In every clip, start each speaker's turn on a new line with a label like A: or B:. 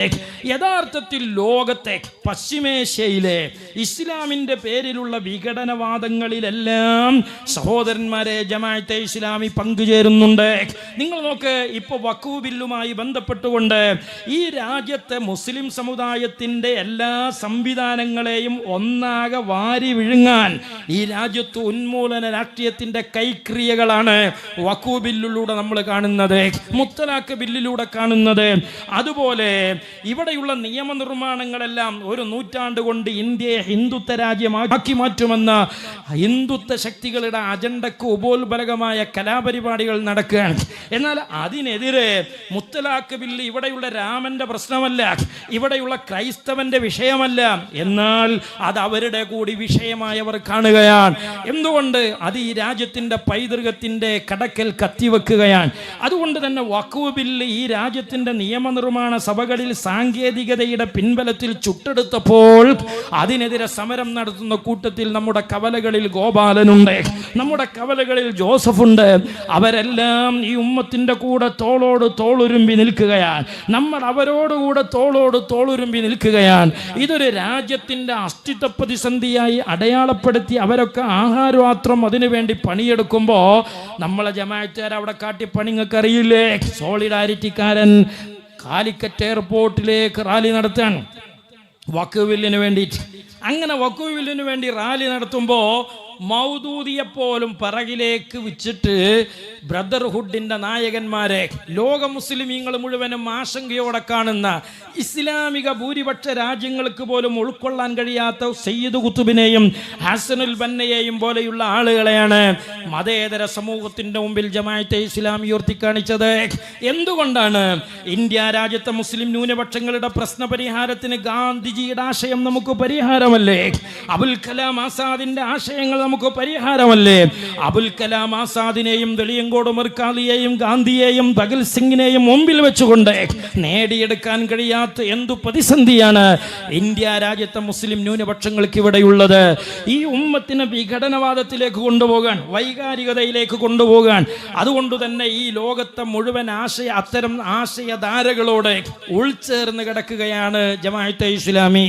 A: Nick യഥാർത്ഥത്തിൽ ലോകത്തെ പശ്ചിമേഷ്യയിലെ ഇസ്ലാമിന്റെ പേരിലുള്ള വിഘടനവാദങ്ങളിലെല്ലാം സഹോദരന്മാരെ ജമാഅത്തെ ഇസ്ലാമി പങ്കുചേരുന്നുണ്ട്. നിങ്ങൾ നോക്ക് ഇപ്പൊ വക്കൂ ബില്ലുമായി ബന്ധപ്പെട്ടുകൊണ്ട് ഈ രാജ്യത്തെ മുസ്ലിം സമുദായത്തിന്റെ എല്ലാ സംവിധാനങ്ങളെയും ഒന്നാകെ വാരി വിഴുങ്ങാൻ ഈ രാജ്യത്ത് ഉന്മൂലന രാഷ്ട്രീയത്തിന്റെ കൈക്രിയകളാണ് വക്കൂ ബില്ലിലൂടെ നമ്മൾ കാണുന്നത് മുത്തലാഖ് ബില്ലിലൂടെ കാണുന്നത്. അതുപോലെ ഇവിടെയുള്ള നിയമനിർമ്മാണങ്ങളെല്ലാം ഒരു നൂറ്റാണ്ട് കൊണ്ട് ഇന്ത്യയെ ഹിന്ദുത്വ രാജ്യമാക്കി മാറ്റുമെന്ന ഹിന്ദുത്വ ശക്തികളുടെ അജണ്ടക്ക് ഉപോത്ബലകമായ കലാപരിപാടികൾ നടക്കുകയാണ്. എന്നാൽ അതിനെതിരെ മുത്തലാഖ് ബില്ല് ഇവിടെയുള്ള രാമന്റെ പ്രശ്നമല്ല ഇവിടെയുള്ള ക്രൈസ്തവന്റെ വിഷയമല്ല. എന്നാൽ അത് അവരുടെ കൂടി വിഷയമായവർ കാണുകയാണ്. എന്തുകൊണ്ട് അത് ഈ രാജ്യത്തിന്റെ പൈതൃകത്തിന്റെ കടക്കൽ കത്തിവെക്കുകയാണ്? അതുകൊണ്ട് തന്നെ വക്കുവ് ബില്ല് ഈ രാജ്യത്തിന്റെ നിയമനിർമ്മാണ സഭകളിൽ സാങ്കേതികതയുടെ പിൻബലത്തിൽ ചുട്ടെടുത്തപ്പോൾ അതിനെതിരെ സമരം നടത്തുന്ന കൂട്ടത്തിൽ നമ്മുടെ കവലകളിൽ ഗോപാലനുണ്ട്. നമ്മുടെ കവലകളിൽ ജോസഫുണ്ട്. അവരെല്ലാം ഈ ഉമ്മത്തിന്റെ കൂടെ തോളോട് തോളുരുമ്പി നിൽക്കുകയാണ്. നമ്മൾ അവരോടുകൂടെ തോളോട് തോളുരുമ്പി നിൽക്കുകയാണ്. ഇതൊരു രാജ്യത്തിന്റെ അസ്തിത്വ പ്രതിസന്ധിയായി അടയാളപ്പെടുത്തി അവരൊക്കെ ആഹാരപാത്രം അതിനുവേണ്ടി പണിയെടുക്കുമ്പോൾ നമ്മളെ ജമാഅത്തുകാർ അവിടെ കാട്ടി പണിങ്ങൾക്കറിയില്ലേ സോളിഡാരിറ്റിക്കാരൻ കാലിക്കറ്റ് എയർപോർട്ടിലേക്ക് റാലി നടത്താൻ വക്കുവില്ലിന് വേണ്ടിയിട്ട്. അങ്ങനെ വക്കുവില്ലിന് വേണ്ടി റാലി നടത്തുമ്പോൾ മൗദൂദിയെപ്പോലും പിറകിലേക്ക് വെച്ചിട്ട് ബ്രദർഹുഡിന്റെ നായകന്മാരെ ലോക മുസ്ലിമീങ്ങൾ മുഴുവനും ആശങ്കയോടെ കാണുന്ന ഇസ്ലാമിക ഭൂരിപക്ഷ രാജ്യങ്ങൾക്ക് പോലും ഉൾക്കൊള്ളാൻ കഴിയാത്ത സയ്യിദ് കുത്തുബിനെയും ഹസനുൽ ബന്നയെയും പോലെയുള്ള ആളുകളെയാണ് മതേതര സമൂഹത്തിന്റെ മുമ്പിൽ ജമായത്തെ ഇസ്ലാം ഉയർത്തിക്കാണിച്ചത്. എന്തുകൊണ്ടാണ് ഇന്ത്യ രാജ്യത്തെ മുസ്ലിം ന്യൂനപക്ഷങ്ങളുടെ പ്രശ്ന പരിഹാരത്തിന് ഗാന്ധിജിയുടെ ആശയം നമുക്ക് പരിഹാരമല്ലേ? അബുൽ കലാം ആസാദിന്റെ ആശയങ്ങൾ നമുക്ക് പരിഹാരമല്ലേ? അബുൽ കലാം ആസാദിനെയും വെളിയങ്കോട് മിർക്കാലിയെയും ഗാന്ധിയെയും ഭഗൽ സിംഗിനെയും മുമ്പിൽ വെച്ചുകൊണ്ട് നേടിയെടുക്കാൻ കഴിയാത്ത എന്തു പ്രതിസന്ധിയാണ് ഇന്ത്യ രാജ്യത്തെ മുസ്ലിം ന്യൂനപക്ഷങ്ങൾക്ക് ഇവിടെയുള്ളത്? ഈ ഉമ്മത്തിനെ വിഘടനവാദത്തിലേക്ക് കൊണ്ടുപോകാൻ വൈകാരികതയിലേക്ക് കൊണ്ടുപോകാൻ അതുകൊണ്ട് തന്നെ ഈ ലോകത്തെ മുഴുവൻ ആശയ അത്തരം ആശയധാരകളോടെ ഉൾച്ചേർന്ന് കിടക്കുകയാണ് ജമാഅത്തെ ഇസ്ലാമി.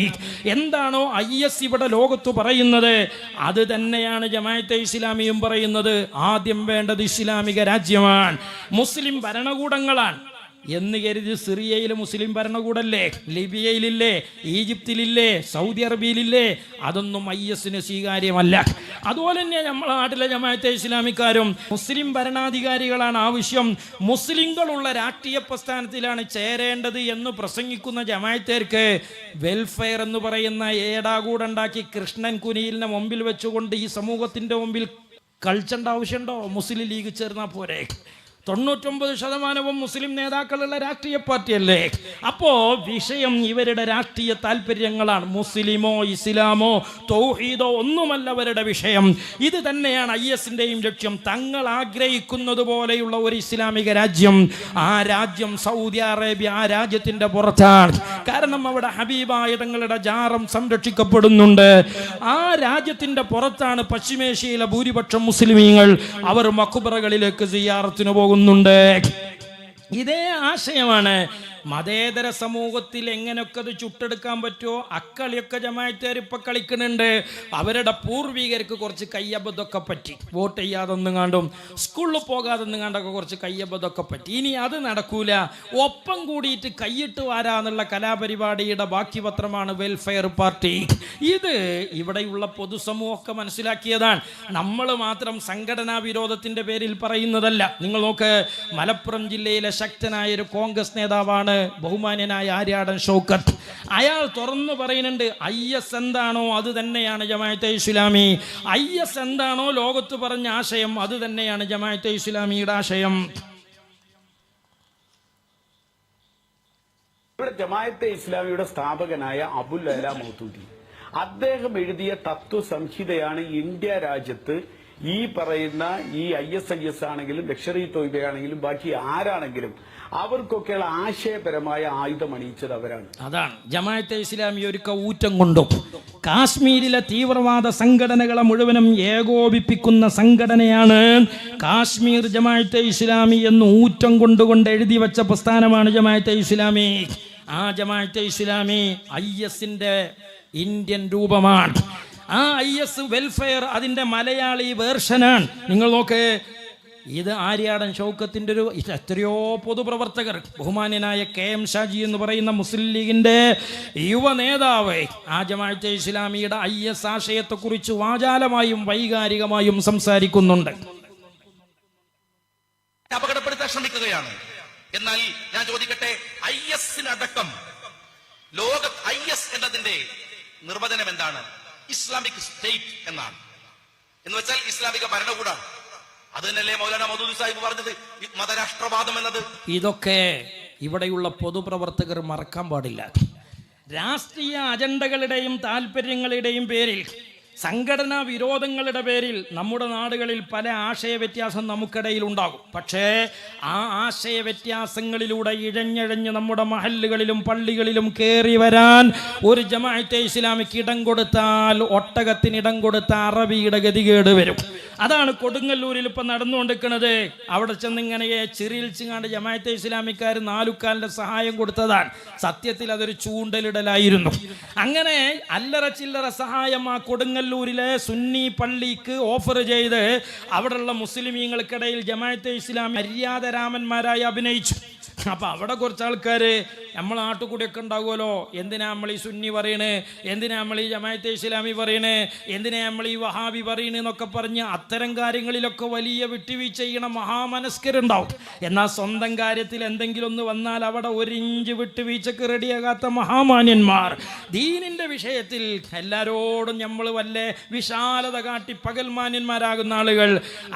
A: എന്താണോ ഐ എസ് ഇവിടെ ലോകത്ത് പറയുന്നത് അത് തന്നെയാണ് ജമായത്തെ ഇസ്ലാമിയും പറയുന്നത്. ആദ്യം വേണ്ടത് ഇസ്ലാമിക രാജ്യമാണ്. മുസ്ലിം ഭരണകൂടങ്ങളാണ്. എന്ന് കരുതി സിറിയയിൽ മുസ്ലിം ഭരണകൂടല്ലേ? ലിബിയയിലില്ലേ? ഈജിപ്തിലില്ലേ? സൗദി അറേബ്യയിലില്ലേ? അതൊന്നും ഐ എസിന് സ്വീകാര്യമല്ല. അതുപോലെ തന്നെ നമ്മളെ നാട്ടിലെ ജമാഅത്തെ ഇസ്ലാമിക്കാരും മുസ്ലിം ഭരണാധികാരികളാണ് ആവശ്യം മുസ്ലിങ്ങളുള്ള രാഷ്ട്രീയ പ്രസ്ഥാനത്തിലാണ് ചേരേണ്ടത് എന്ന് പ്രസംഗിക്കുന്ന ജമാഅത്തേർക്ക് വെൽഫെയർ എന്ന് പറയുന്ന ഏടാകൂടുണ്ടാക്കി കൃഷ്ണൻ കുനിയിലിനെ മുമ്പിൽ വെച്ചുകൊണ്ട് ഈ സമൂഹത്തിന്റെ മുമ്പിൽ കളിച്ചേണ്ട ആവശ്യമുണ്ടോ? മുസ്ലിം ലീഗ് ചേർന്നാൽ പോരെ. തൊണ്ണൂറ്റൊമ്പത് ശതമാനവും മുസ്ലിം നേതാക്കളുള്ള രാഷ്ട്രീയ പാർട്ടിയല്ലേ? അപ്പോ വിഷയം ഇവരുടെ രാഷ്ട്രീയ താല്പര്യങ്ങളാണ് മുസ്ലിമോ ഇസ്ലാമോ തൗഹീദോ ഒന്നുമല്ല അവരുടെ വിഷയം. ഇത് തന്നെയാണ് ഐ എസിന്റെയും ലക്ഷ്യം. തങ്ങൾ ആഗ്രഹിക്കുന്നത് പോലെയുള്ള ഒരു ഇസ്ലാമിക രാജ്യം. ആ രാജ്യം സൗദി അറേബ്യ ആ രാജ്യത്തിന്റെ പുറത്താണ്. കാരണം അവിടെ ഹബീബായ തങ്ങളുടെ ജാറം സംരക്ഷിക്കപ്പെടുന്നുണ്ട്. ആ രാജ്യത്തിന്റെ പുറത്താണ് പശ്ചിമേഷ്യയിലെ ഭൂരിപക്ഷം മുസ്ലിമീങ്ങൾ അവർ മക്കുബറകളിലേക്ക് സിയാറത്തിന് പോകുന്നുണ്ട്. ഇതേ ആശയമാണ് മതേതര സമൂഹത്തിൽ എങ്ങനെയൊക്കെ അത് ചുട്ടെടുക്കാൻ പറ്റുമോ അക്കളിയൊക്കെ ജമായത്തുകാർ ഇപ്പൊ കളിക്കുന്നുണ്ട്. അവരുടെ പൂർവീകർക്ക് കുറച്ച് കയ്യബദ്ധമൊക്കെ പറ്റി. വോട്ട് ചെയ്യാതൊന്നും കണ്ടും സ്കൂളിൽ പോകാതൊന്നും കണ്ടൊക്കെ കുറച്ച് കയ്യബദ്ധമൊക്കെ പറ്റി. ഇനി അത് നടക്കൂല. ഒപ്പം കൂടിയിട്ട് കൈയിട്ട് വാരാന്നുള്ള കലാപരിപാടിയുടെ ബാക്കി പത്രമാണ് വെൽഫെയർ പാർട്ടി. ഇത് ഇവിടെയുള്ള പൊതുസമൂഹമൊക്കെ മനസ്സിലാക്കിയതാണ്. നമ്മൾ മാത്രം സംഘടനാ വിരോധത്തിന്റെ പേരിൽ പറയുന്നതല്ല. നിങ്ങൾ നോക്ക് മലപ്പുറം ജില്ലയിലെ ശക്തനായ ഒരു കോൺഗ്രസ് നേതാവാണ് ബഹുമാന്യനായ ആര്യാടൻ ഷൗക്കത്ത്. അയാൾ തുറന്നു പറയുന്നുണ്ട് ഐ എസ് എന്താണോ അത് തന്നെയാണ് ജമാഅത്തെ ഇസ്ലാമി. ഐ എസ് എന്താണോ ലോകത്ത് പറഞ്ഞ ആശയം അത് തന്നെയാണ് ജമാഅത്തെ ഇസ്ലാമിയുടെ ആശയം.
B: ഇവിടെ ജമായത്തെ ഇസ്ലാമിയുടെ സ്ഥാപകനായ അബുൽ അല മൗത്തൂദി. അദ്ദേഹം എഴുതിയ തത്വ സംഹിതയാണ് ഇന്ത്യ രാജ്യത്ത് ഈ പറയുന്ന ഈ ഐ എസ് ഐ എസ് ആണെങ്കിലും ലക്ഷറി തൊയ്ബയാണെങ്കിലും ബാക്കി ആരാണെങ്കിലും അവർക്കൊക്കെയുള്ള ആശയപരമായ ആയുധം അണിയിച്ചത് അവരാണ്.
A: അതാണ്. ജമാഅത്തെ ഇസ്ലാമി ഒരു ഊറ്റം കൊണ്ടും കാശ്മീരിലെ തീവ്രവാദ സംഘടനകളെ മുഴുവനും ഏകോപിപ്പിക്കുന്ന സംഘടനയാണ് കാശ്മീർ ജമാഅത്തെ ഇസ്ലാമി എന്ന് ഊറ്റം കൊണ്ടുകൊണ്ട് എഴുതി വെച്ച പ്രസ്ഥാനമാണ് ജമാഅത്തെ ഇസ്ലാമി. ആ ജമാഅത്തെ ഇസ്ലാമി ഐ എസിന്റെ ഇന്ത്യൻ രൂപമാണ്. ആ ഐ എസ് വെൽഫെയർ അതിന്റെ മലയാളി വേർഷനാണ്. നിങ്ങൾ നോക്ക് ഇത് ആര്യാടൻ ഷൗക്കത്തിന്റെ ഒരു എത്രയോ പൊതുപ്രവർത്തകർ ബഹുമാന്യനായ കെ എം ഷാജി എന്ന് പറയുന്ന മുസ്ലിം ലീഗിന്റെ യുവ നേതാവ്. ആ ജമാഅത്തെ ഇസ്ലാമിയുടെ ഐ എസ് ആശയത്തെക്കുറിച്ച് വാചാലമായും വൈകാരികമായും സംസാരിക്കുന്നുണ്ട്.
C: അപകടപ്പെടുത്താൻ ശ്രമിക്കുകയാണ്. എന്നാൽ ഞാൻ ചോദിക്കട്ടെ ഐ എസിനടക്കം ലോക ഐ എസ് എന്നതിന്റെ നിർവചനം എന്താണ്? ഇസ്ലാമിക് സ്റ്റേറ്റ് എന്നാണ്. എന്ന് വെച്ചാൽ ഇസ്ലാമിക ഭരണകൂടാണ്. അത് തന്നെയല്ലേ മൗലാന മൗദൂദ് സാഹിബ് പറഞ്ഞത്? മതരാഷ്ട്രവാദം എന്നത്.
A: ഇതൊക്കെ ഇവിടെയുള്ള പൊതുപ്രവർത്തകർ മറക്കാൻ പാടില്ല. രാഷ്ട്രീയ അജണ്ടകളുടെയും താല്പര്യങ്ങളുടെയും പേരിൽ സംഘടനാ വിരോധങ്ങളുടെ പേരിൽ നമ്മുടെ നാടുകളിൽ പല ആശയ വ്യത്യാസം നമുക്കിടയിൽ ഉണ്ടാകും. പക്ഷേ ആ ആശയ വ്യത്യാസങ്ങളിലൂടെ ഇഴഞ്ഞഴഞ്ഞ് നമ്മുടെ മഹല്ലുകളിലും പള്ളികളിലും കയറി വരാൻ ഒരു ജമാഅത്തെ ഇസ്ലാമിക്ക് ഇടം കൊടുത്താൽ ഒട്ടകത്തിന് ഇടം കൊടുത്ത അറബിയുടെ ഗതികേട് വരും. അതാണ് കൊടുങ്ങല്ലൂരിൽ ഇപ്പം നടന്നുകൊണ്ടിരിക്കുന്നത്. അവിടെ ചെന്നിങ്ങനെ ചിറിയിൽച്ചിങ്ങാണ്ട് ജമാഅത്തെ ഇസ്ലാമിക്കാർ നാലുക്കാലിന്റെ സഹായം കൊടുത്തതാണ്. സത്യത്തിൽ അതൊരു ചൂണ്ടലിടലായിരുന്നു. അങ്ങനെ അല്ലറ ചില്ലറ സഹായം ആ കൊടുങ്ങല്ലൂരിലെ സുന്നി പള്ളിക്ക് ഓഫർ ചെയ്ത് അവിടെയുള്ള മുസ്ലിമീങ്ങൾക്കിടയിൽ ജമാഅത്തെ ഇസ്ലാം മര്യാദരാമന്മാരായി അഭിനയിച്ചു. അപ്പൊ അവിടെ കുറച്ച് ആൾക്കാർ നമ്മൾ നാട്ടുകൂടിയൊക്കെ ഉണ്ടാകുമല്ലോ എന്തിനാ നമ്മൾ ഈ സുന്നി പറയണ്? എന്തിനാ നമ്മൾ ഈ ജമാഅത്തെ ഇസ്ലാമി പറയണ്? എന്തിനാ നമ്മൾ ഈ വഹാബി പറയണ് എന്നൊക്കെ പറഞ്ഞ് അത്തരം കാര്യങ്ങളിലൊക്കെ വലിയ വിട്ടുവീഴ്ച ചെയ്യണ മഹാമനസ്കരുണ്ടാവും. എന്നാൽ സ്വന്തം കാര്യത്തിൽ എന്തെങ്കിലും ഒന്ന് വന്നാൽ അവിടെ ഒരു ഇഞ്ച് വിട്ടുവീഴ്ചക്ക് റെഡിയാകാത്ത മഹാമാന്യന്മാർ. ദീനിന്റെ വിഷയത്തിൽ എല്ലാരോടും നമ്മൾ വല്ല വിശാലത കാട്ടി പകൽമാന്യന്മാരാകുന്ന ആളുകൾ.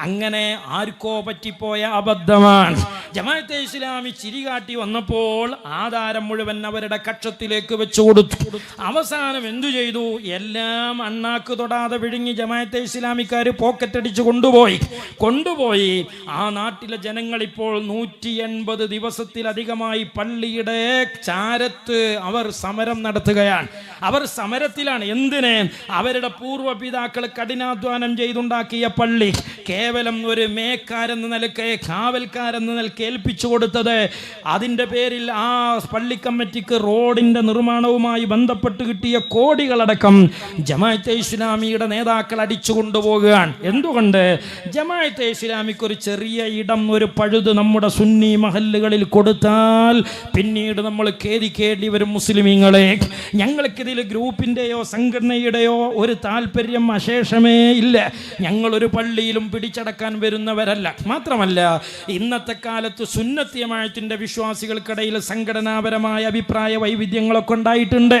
A: അങ്ങനെ ആർക്കോ പറ്റിപ്പോയ അബദ്ധമാണ്. ജമാഅത്തെ ഇസ്ലാമി ചിരി കാട്ടി വന്നപ്പോൾ ആധാരം മുഴുവൻ അവരുടെ കക്ഷത്തിലേക്ക് വെച്ചു കൊടുത്തു. അവസാനം എന്തു ചെയ്തു? എല്ലാം അണ്ണാക്ക് തൊടാതെ വിഴുങ്ങി ജമാഅത്തെ ഇസ്ലാമിക്കാർ പോക്കറ്റ് അടിച്ചു കൊണ്ടുപോയി. കൊണ്ടുപോയി. ആ നാട്ടിലെ ജനങ്ങൾ ഇപ്പോൾ നൂറ്റി എൺപത് ദിവസത്തിലധികമായി പള്ളിയുടെ ചാരത്ത് അവർ സമരം നടത്തുകയാണ്. അവർ സമരത്തിലാണ് എന്തിനെ? അവരുടെ പൂർവപിതാക്കൾ കഠിനാധ്വാനം ചെയ്തുണ്ടാക്കിയ പള്ളി. കേവലം ഒരു മേക്കാരെന്ന നിലയ്ക്ക് കാവൽക്കാരെന്ന നിലയ്ക്ക് ഏൽപ്പിച്ചു കൊടുത്തത് അതിന്റെ പേരിൽ ആ പള്ളി കമ്മിറ്റിക്ക് റോഡിന്റെ നിർമ്മാണവുമായി ബന്ധപ്പെട്ട് കിട്ടിയ കോടികളടക്കം ജമാഅത്തെ ഇസ്ലാമിയുടെ നേതാക്കൾ അടിച്ചു കൊണ്ടുപോകുകയാണ്. എന്തുകൊണ്ട്? ജമാഅത്തെ ഇസ്ലാമിക്ക് ഒരു ചെറിയ ഇടം ഒരു പഴുത് നമ്മുടെ സുന്നി മഹല്ലുകളിൽ കൊടുത്താൽ പിന്നീട് നമ്മൾ ഖേദിക്കേണ്ടി വരും മുസ്ലിമീങ്ങളെ. ഞങ്ങൾക്കിതിൽ ഗ്രൂപ്പിന്റെയോ സംഘടനയുടെയോ ഒരു താല്പര്യം അശേഷമേ ഇല്ല. ഞങ്ങളൊരു പള്ളിയിലും പിടിച്ചടക്കാൻ വരുന്നവരല്ല. മാത്രമല്ല ഇന്നത്തെ കാലത്ത് സുന്നത്യമായത്തിന്റെ വിശ്വാസികൾക്കിടയിൽ സംഘടനാപരമായ അഭിപ്രായ വൈവിധ്യങ്ങളൊക്കെ ഉണ്ടായിട്ടുണ്ട്.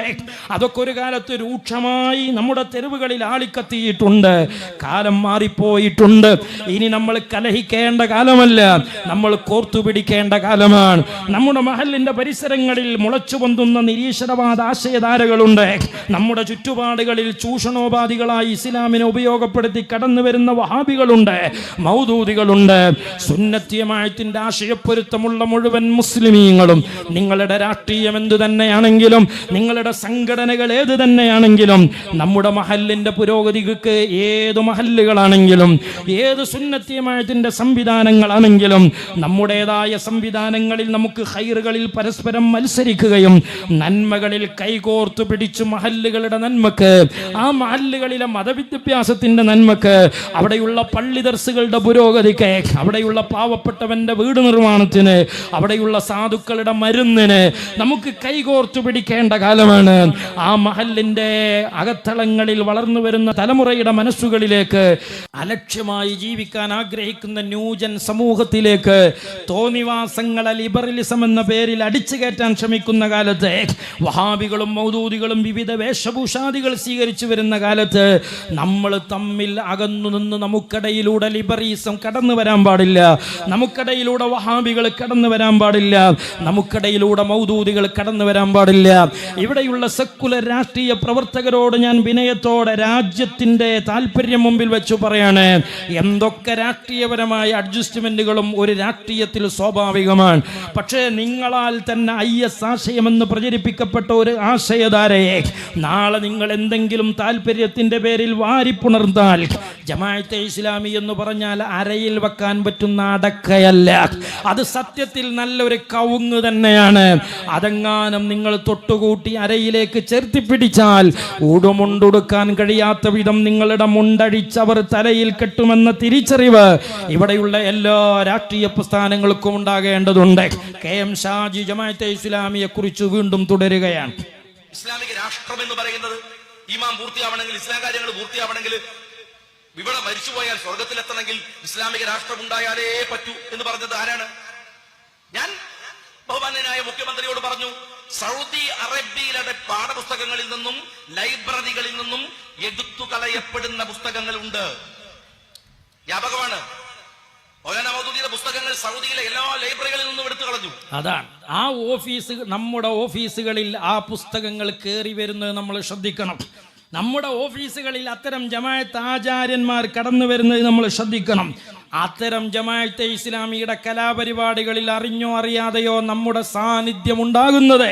A: അതൊക്കെ ഒരു കാലത്ത് രൂക്ഷമായി നമ്മുടെ തെരുവുകളിൽ ആളിക്കത്തിയിട്ടുണ്ട്. കാലം മാറിപ്പോയിട്ടുണ്ട്. ഇനി നമ്മൾ കലഹിക്കേണ്ട കാലമല്ല. നമ്മൾ കോർത്തു പിടിക്കേണ്ട കാലമാണ്. നമ്മുടെ മഹലിന്റെ പരിസരങ്ങളിൽ മുളച്ചു പൊന്തുന്ന നിരീശ്വരവാദ ആശയധാരകളുണ്ട്. നമ്മുടെ ചുറ്റുപാടുകളിൽ ചൂഷണോപാധികളായി ഇസ്ലാമിനെ ഉപയോഗപ്പെടുത്തി കടന്നു വരുന്ന വഹാബികളുണ്ട്. മൗദൂദികളുണ്ട്. സുന്നത്യമായത്തിന്റെ ആശയപ്പൊരുത്തമുള്ള മുഴുവൻ മുസ്ലിമീങ്ങളും നിങ്ങളുടെ രാഷ്ട്രീയം എന്തു തന്നെയാണെങ്കിലും നിങ്ങളുടെ സംഘടനകൾ ഏത് തന്നെയാണെങ്കിലും നമ്മുടെ മഹല്ലിന്റെ പുരോഗതിക്ക് ഏത് മഹല്ലുകളാണെങ്കിലും ഏത് സുന്നത്യമായത്തിന്റെ സംവിധാനങ്ങളാണെങ്കിലും നമ്മുടേതായ സംവിധാനങ്ങളിൽ നമുക്ക് ഹൈറുകളിൽ പരസ്പരം മത്സരിക്കുകയും നന്മകളിൽ കൈകോർത്തു പിടിച്ചു മഹല്ലുകളുടെ നന്മക്ക് ആ മഹല്ലുകളിലെ മതവിദ്യാഭ്യാസത്തിന്റെ നന്മക്ക് അവിടെയുള്ള പള്ളി ദർസുകളുടെ പുരോഗതിക്ക് അവിടെയുള്ള പാവപ്പെട്ടവന്റെ വീട് നിർമ്മാണത്തിന് അവിടെയുള്ള സാധുക്കളുടെ മരുന്നിന് നമുക്ക് കൈകോർത്തു പിടിക്കേണ്ട കാലമാണ്. ആ മഹല്ലിന്റെ അകത്തളങ്ങളിൽ വളർന്നു വരുന്ന തലമുറയുടെ മനസ്സുകളിലേക്ക് അലക്ഷ്യമായി ജീവിക്കാൻ ആഗ്രഹിക്കുന്ന ന്യൂജൻ സമൂഹത്തിലേക്ക് തോന്നിവാസങ്ങളെ ലിബറലിസം എന്ന പേരിൽ അടിച്ചു കയറ്റാൻ ശ്രമിക്കുന്ന കാലത്ത് വഹാബികളും മൗദൂദികളും വിവിധ വേഷഭൂഷാദികൾ സ്വീകരിച്ചു വരുന്ന കാലത്ത് നമ്മൾ തമ്മിൽ അകന്നു നിന്ന് നമുക്കിടയിലൂടെ ലിബറീസം കടന്നു വരാൻ പാടില്ല. നമുക്കിടയിലൂടെ വഹാബികൾ കടന്നു വരാൻ പാടില്ല. നമുക്കിടയിലൂടെ മൗദൂദികൾ കടന്നു വരാൻ പാടില്ല. ഇവിടെയുള്ള സെക്കുലർ രാഷ്ട്രീയ പ്രവർത്തകരോട് ഞാൻ വിനയത്തോടെ രാജ്യത്തിന്റെ താല്പര്യം മുമ്പിൽ വെച്ച് പറയാണ്. എന്തൊക്കെ രാഷ്ട്രീയപരമായ അഡ്ജസ്റ്റ്മെന്റുകളും ഒരു രാഷ്ട്രീയത്തിൽ സ്വാഭാവികമാണ്. പക്ഷേ നിങ്ങളാൽ തന്നെ ഐ എസ് ആശയമെന്ന് പ്രചരിപ്പിക്കപ്പെട്ട ഒരു ആശയധാരയെ നാളെ നിങ്ങൾ എന്തെങ്കിലും താല്പര്യത്തിന്റെ പേരിൽ വാരിപ്പുണർന്നാൽ ജമാഅത്തെ ഇസ്ലാമി എന്ന് പറഞ്ഞാൽ അരയിൽ വെക്കാൻ പറ്റുന്ന അടക്കയല്ല. അത് സത്യത്തിൽ നല്ലൊരു കവുങ്ങ് തന്നെയാണ്. അതെങ്ങാനും നിങ്ങൾ തൊട്ടുകൂട്ടി അരയിലേക്ക് ചേർത്തി പിടിച്ചാൽ ഊടുമുണ്ടുടുക്കാൻ കഴിയാത്ത വിധം നിങ്ങളുടെ മുണ്ടടിച്ചവർ തലയിൽ കെട്ടുമെന്ന തിരിച്ചറിവ് ഇവിടെയുള്ള എല്ലാ രാഷ്ട്രീയ പ്രസ്ഥാനങ്ങൾക്കും ഉണ്ടാകേണ്ടതുണ്ട്. കെ എം ഷാജി ജമാഅത്തെ ഇസ്ലാമിയെ കുറിച്ച് വീണ്ടും തുടരുകയാണ്.
C: ഇസ്ലാമിക രാഷ്ട്രം എന്ന് പറയുന്നത് ഇമാം പൂർത്തിയാവണമെങ്കിൽ ഇസ്ലാം കാര്യങ്ങൾ പൂർത്തിയാവണമെങ്കിൽ ഇവിടെ മരിച്ചുപോയാൽ സ്വർഗത്തിലെത്തണമെങ്കിൽ ഇസ്ലാമിക രാഷ്ട്രം ഉണ്ടായാലേ പറ്റൂ എന്ന് പറഞ്ഞത് ആരാണ്? ഞാൻ ബഹുമാന്യനായ മുഖ്യമന്ത്രിയോട് പറഞ്ഞു സൗദി അറേബ്യയിലെ പാഠപുസ്തകങ്ങളിൽ നിന്നും ലൈബ്രറികളിൽ നിന്നും എടുത്തു കളയപ്പെടുന്ന പുസ്തകങ്ങളുണ്ട്. വ്യാപകമാണ്. പുസ്തകങ്ങൾ സൗദിയിലെ എല്ലാ ലൈബ്രറികളിൽ നിന്നും എടുത്തു കളഞ്ഞു.
A: അതാണ്. ആ ഓഫീസ് നമ്മുടെ ഓഫീസുകളിൽ ആ പുസ്തകങ്ങൾ കയറി വരുന്നത് നമ്മൾ ശ്രദ്ധിക്കണം. നമ്മുടെ ഓഫീസുകളിൽ അത്തരം ജമായത്ത് ആചാര്യന്മാർ കടന്നു വരുന്നത് നമ്മൾ ശ്രദ്ധിക്കണം. അത്തരം ജമായത്തെ ഇസ്ലാമിയുടെ കലാപരിപാടികളിൽ അറിഞ്ഞോ അറിയാതെയോ നമ്മുടെ സാന്നിധ്യം ഉണ്ടാകുന്നത്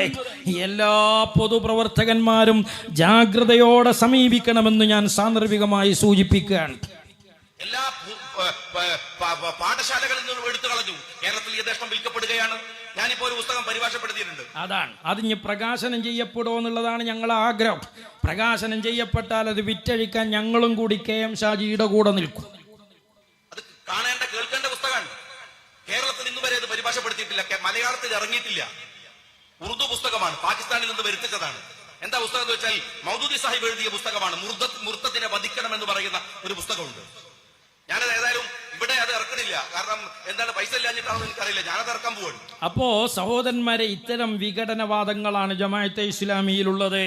A: എല്ലാ പൊതുപ്രവർത്തകന്മാരും ജാഗ്രതയോടെ സമീപിക്കണമെന്ന് ഞാൻ സാന്ദർഭികമായി സൂചിപ്പിക്കുകയാണ്.
C: എല്ലാ പാഠശാലകളിൽ നിന്നും എടുത്തു കളഞ്ഞു. കേരളത്തിൽ യഥേഷ്ടം വിൽക്കപ്പെടുകയാണ്. ഞാനിപ്പോ ഒരു പുസ്തകം പരിഭാഷപ്പെടുത്തിയിട്ടുണ്ട്.
A: അതാണ്. അത് ഇനി പ്രകാശനം ചെയ്യപ്പെടുമോ എന്നുള്ളതാണ് ഞങ്ങളെ ആഗ്രഹം. പ്രകാശനം ചെയ്യപ്പെട്ടാൽ അത് വിറ്റഴിക്കാൻ ഞങ്ങളും കൂടി കെ എം ഷാജിയുടെ കൂടെ നിൽക്കും.
C: അത് കാണേണ്ട കേൾക്കേണ്ട പുസ്തകമാണ്. കേരളത്തിൽ ഇന്ന് വരെ അത് പരിഭാഷപ്പെടുത്തിയിട്ടില്ല. മലയാളത്തിൽ ഇറങ്ങിയിട്ടില്ല. ഉറുദു പുസ്തകമാണ്. പാകിസ്ഥാനിൽ നിന്ന് വരുത്തിച്ചതാണ്. എന്താ പുസ്തകം എന്ന് വെച്ചാൽ മൗദൂദി സാഹിബ് എഴുതിയ പുസ്തകമാണ്. മുർദ മുർത്തത്തിനെ വധിക്കണം എന്ന് പറയുന്ന ഒരു പുസ്തകമുണ്ട്. ഞാനത് ഏതായാലും ഇവിടെ അത് ഇറക്കണില്ല. കാരണം എന്താണ് പൈസ ഇല്ലാഞ്ഞിട്ടാണെന്ന് എനിക്കറിയില്ല. ഞാനത് ഇറക്കാൻ പോവാണ്.
A: അപ്പോ സഹോദരന്മാരെ ഇത്തരം വിഘടനവാദങ്ങളാണ് ജമാഅത്തെ ഇസ്ലാമിയിലുള്ളത്.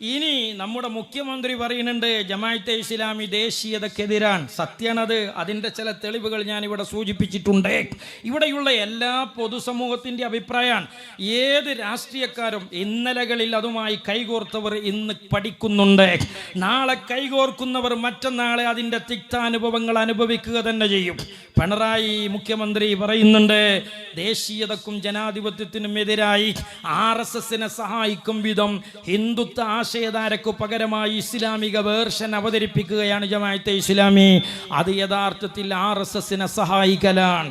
A: ഇനി നമ്മുടെ മുഖ്യമന്ത്രി പറയുന്നുണ്ട് ജമാഅത്തെ ഇസ്ലാമി ദേശീയതക്കെതിരാണ്. സത്യാണത് അതിന്റെ ചില തെളിവുകൾ ഞാൻ ഇവിടെ സൂചിപ്പിച്ചിട്ടുണ്ട്. ഇവിടെയുള്ള എല്ലാ പൊതുസമൂഹത്തിന്റെ അഭിപ്രായമാണ്. ഏത് രാഷ്ട്രീയക്കാരും ഇന്നലകളിൽ അതുമായി കൈകോർത്തവർ ഇന്ന് പഠിക്കുന്നുണ്ട്. നാളെ കൈകോർക്കുന്നവർ മറ്റന്നാളെ അതിന്റെ തിക്താനുഭവങ്ങൾ അനുഭവിക്കുക തന്നെ ചെയ്യും. പിണറായി മുഖ്യമന്ത്രി പറയുന്നുണ്ട് ദേശീയതക്കും ജനാധിപത്യത്തിനും എതിരായി ആർ എസ് എസിനെ സഹായിക്കും വിധം ഹിന്ദുത്വ ആശയധാരക്കു പകരമായി ഇസ്ലാമിക വേർഷൻ അവതരിപ്പിക്കുകയാണ് ജമാഅത്തെ ഇസ്ലാമി. അത് യഥാർത്ഥത്തിൽ ആർ എസ് എസിനെ സഹായിക്കലാണ്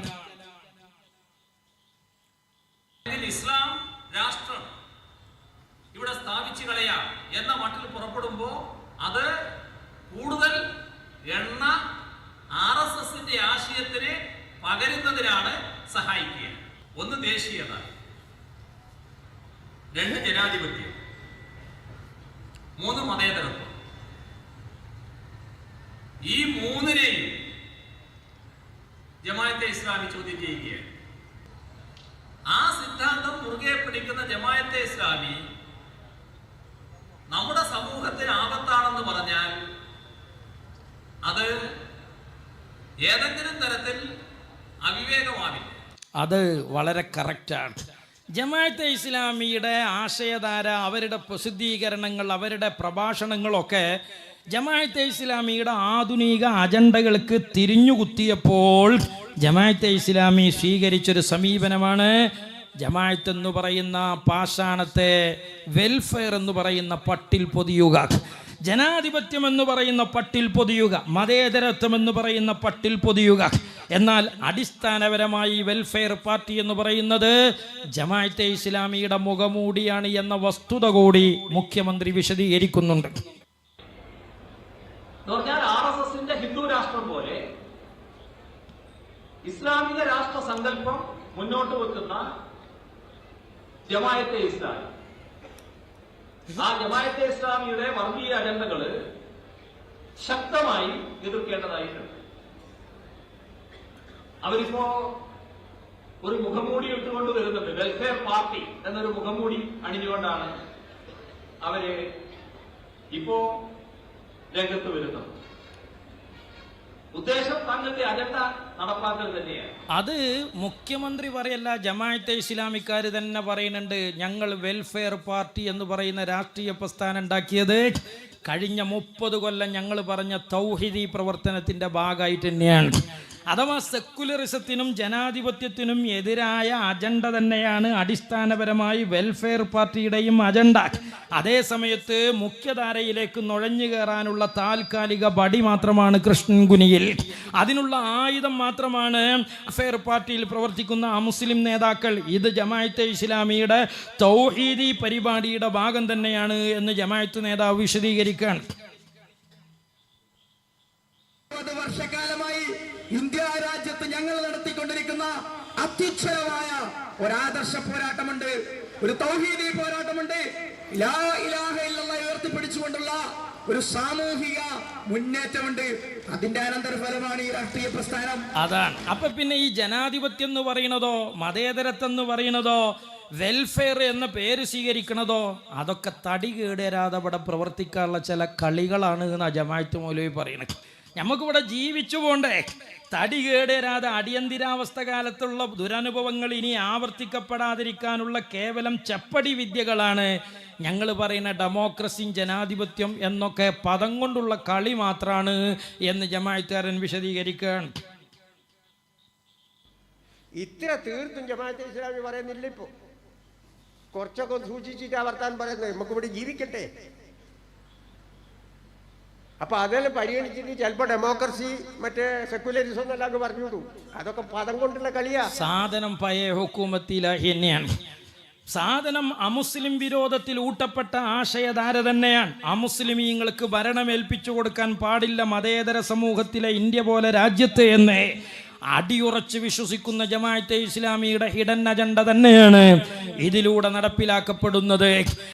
D: ഇസ്ലാം സഹായിക്കുക. ഒന്ന് ദേശീയത രണ്ട് ജനാധിപത്യം. മൂന്ന് മതേതരത്വം. ഈ മൂന്നിനെയും ജമായത്തെ ഇസ്ലാമി ചോദ്യം ചെയ്യുകയാണ്. ആ സിദ്ധാന്തം മുറുകെ പിടിക്കുന്ന ജമായത്തെ ഇസ്ലാമി നമ്മുടെ സമൂഹത്തിന് ആപത്താണെന്ന് പറഞ്ഞാൽ അത് ഏതെങ്കിലും തരത്തിൽ അവിവേകമാവില്ല.
A: അത് വളരെ കറക്റ്റാണ് ജമാഅത്തെ ഇസ്ലാമിയുടെ ആശയധാര അവരുടെ പ്രസിദ്ധീകരണങ്ങൾ അവരുടെ പ്രഭാഷണങ്ങളൊക്കെ ജമാഅത്തെ ഇസ്ലാമിയുടെ ആധുനിക അജണ്ടകൾക്ക് തിരിഞ്ഞുകുത്തിയപ്പോൾ ജമാഅത്തെ ഇസ്ലാമി സ്വീകരിച്ചൊരു സമീപനമാണ്. ജമാഅത്ത് എന്ന് പറയുന്ന പാഷാണത്തെ വെൽഫെയർ എന്ന് പറയുന്ന പട്ടിൽ പൊതിയുക. ജനാധിപത്യം എന്ന് പറയുന്ന പട്ടിൽ പൊതിയുക മതേതരത്വം എന്ന് പറയുന്ന പട്ടിൽ പൊതിയുക. എന്നാൽ അടിസ്ഥാനപരമായി വെൽഫെയർ പാർട്ടി എന്ന് പറയുന്നത് ജമാഅത്തെ ഇസ്ലാമിയുടെ മുഖമൂടിയാണ് എന്ന വസ്തുത കൂടി മുഖ്യമന്ത്രി വിശദീകരിക്കുന്നുണ്ട്.
D: ഹിന്ദു രാഷ്ട്രം പോലെ ഇസ്ലാമിക രാഷ്ട്ര സങ്കല്പം മുന്നോട്ട് വെക്കുന്ന ജമായത്തെ ഇസ്ലാമി ആ ജമായത്തെ ഇസ്ലാമിയുടെ വർഗീയ അജണ്ടകൾ ശക്തമായി എതിർക്കേണ്ടതായിട്ടുണ്ട്. അവരിപ്പോ ഒരു മുഖംമൂടി ഇട്ടുകൊണ്ട് വരുന്നുണ്ട്. വെൽഫെയർ പാർട്ടി എന്നൊരു മുഖംമൂടി അണിഞ്ഞുകൊണ്ടാണ് അവർ ഇപ്പോ രംഗത്ത് വരുന്നത്. ഉദ്ദേശം തങ്ങളുടെ അജണ്ട
A: അത് മുഖ്യമന്ത്രി പറയല്ല ജമാഅത്തെ ഇസ്ലാമിക്കാർ തന്നെ പറയുന്നുണ്ട് ഞങ്ങൾ വെൽഫെയർ പാർട്ടി എന്ന് പറയുന്ന രാഷ്ട്രീയ പ്രസ്ഥാനം ഉണ്ടാക്കിയത് കഴിഞ്ഞ മുപ്പത് കൊല്ലം ഞങ്ങൾ പറഞ്ഞ തൗഹിദി പ്രവർത്തനത്തിന്റെ ഭാഗമായിട്ട് തന്നെയാണ്. അഥവാ സെക്കുലറിസത്തിനും ജനാധിപത്യത്തിനും എതിരായ അജണ്ട തന്നെയാണ് അടിസ്ഥാനപരമായി വെൽഫെയർ പാർട്ടിയുടെയും അജണ്ട. അതേ സമയത്ത് മുഖ്യധാരയിലേക്ക് നുഴഞ്ഞു കയറാനുള്ള താൽക്കാലിക ബടി മാത്രമാണ് കൃഷ്ണൻകുനിയിൽ അതിനുള്ള ആയുധം മാത്രമാണ് ഫെയർ പാർട്ടിയിൽ പ്രവർത്തിക്കുന്ന ആ മുസ്ലിം നേതാക്കൾ. ഇത് ജമായത്തെ ഇസ്ലാമിയുടെ തൗഹീദി പരിപാടിയുടെ ഭാഗം തന്നെയാണ് എന്ന് ജമായത്ത് നേതാവ് വിശദീകരിക്കുകയാണ്.
E: ഇന്ത്യ രാജ്യത്ത് ഞങ്ങൾ നടത്തിക്കൊണ്ടിരിക്കുന്ന അത്യുച്ഛരമായ ഒരു ആദർശ പോരാട്ടമുണ്ട്. ഒരു തൗഹീദി പോരാട്ടമുണ്ട്. ലാ ഇലാഹ ഉയർത്തിപ്പിടിച്ചുകൊണ്ടുള്ള ഒരു സാമൂഹിക മുന്നേറ്റമുണ്ട്. അതിന്റെ അനന്തരഫലമാണ് ഈ രാഷ്ട്രീയ പ്രസ്ഥാനം.
A: അതാണ്. അപ്പൊ പിന്നെ ഈ ജനാധിപത്യം എന്ന് പറയുന്നതോ മതേതരത്വം എന്ന് പറയുന്നതോ വെൽഫെയർ എന്ന പേര് സ്വീകരിക്കണതോ അതൊക്കെ തടി കേടരാതെ അവിടെ പ്രവർത്തിക്കാനുള്ള ചില കളികളാണ് എന്ന് ജമാഅത്ത് മൗലവി പറയുന്നത്. നമുക്കിവിടെ ജീവിച്ചു പോണ്ടേ. തടി കേടേരാതെ അടിയന്തിരാവസ്ഥ കാലത്തുള്ള ദുരനുഭവങ്ങൾ ഇനി ആവർത്തിക്കപ്പെടാതിരിക്കാനുള്ള കേവലം ചപ്പടി വിദ്യകളാണ് ഞങ്ങൾ പറയുന്ന ഡെമോക്രസിയും ജനാധിപത്യം എന്നൊക്കെ പദം കൊണ്ടുള്ള കളി മാത്രമാണ് എന്ന് ജമാഅത്തുകാരൻ വിശദീകരിക്കുകയാണ്.
F: ഇത്ര തീർത്തും ജമാഅത്തെ ഇസ്ലാമി പറയുന്നില്ല ഇപ്പോ. കുറച്ചൊക്കെ സൂചിച്ചിട്ട് വർത്താൻ പറയുന്നത്. നമുക്ക് ഇവിടെ ജീവിക്കട്ടെ. അപ്പൊ അതെല്ലാം പരിഗണിച്ചിട്ട് ചിലപ്പോ ഡെമോക്രസി മറ്റേ സെക്യുലറിസം എന്നെല്ലാം പറഞ്ഞു പറഞ്ഞുവിടും അതൊക്കെ പദം കൊണ്ടുള്ള കളിയാ.
A: സാധനം പഴയ ഹുക്കൂമത്തിലാഹി തന്നെയാണ്. സാധനം അമുസ്ലിം വിരോധത്തിൽ ഊട്ടപ്പെട്ട ആശയധാര തന്നെയാണ്. അമുസ്ലിമീങ്ങൾക്ക് ഭരണം ഏൽപ്പിച്ചു കൊടുക്കാൻ പാടില്ല മതേതര സമൂഹത്തിലെ ഇന്ത്യ പോലെ രാജ്യത്ത് എന്ന്. അടിയുറച്ച് വിശ്വസിക്കുന്ന ജമാഅത്തെ ഇസ്ലാമിയുടെ ഹിഡൻ അജണ്ട തന്നെയാണ് ഇതിലൂടെ നടപ്പിലാക്കപ്പെടുന്നത്.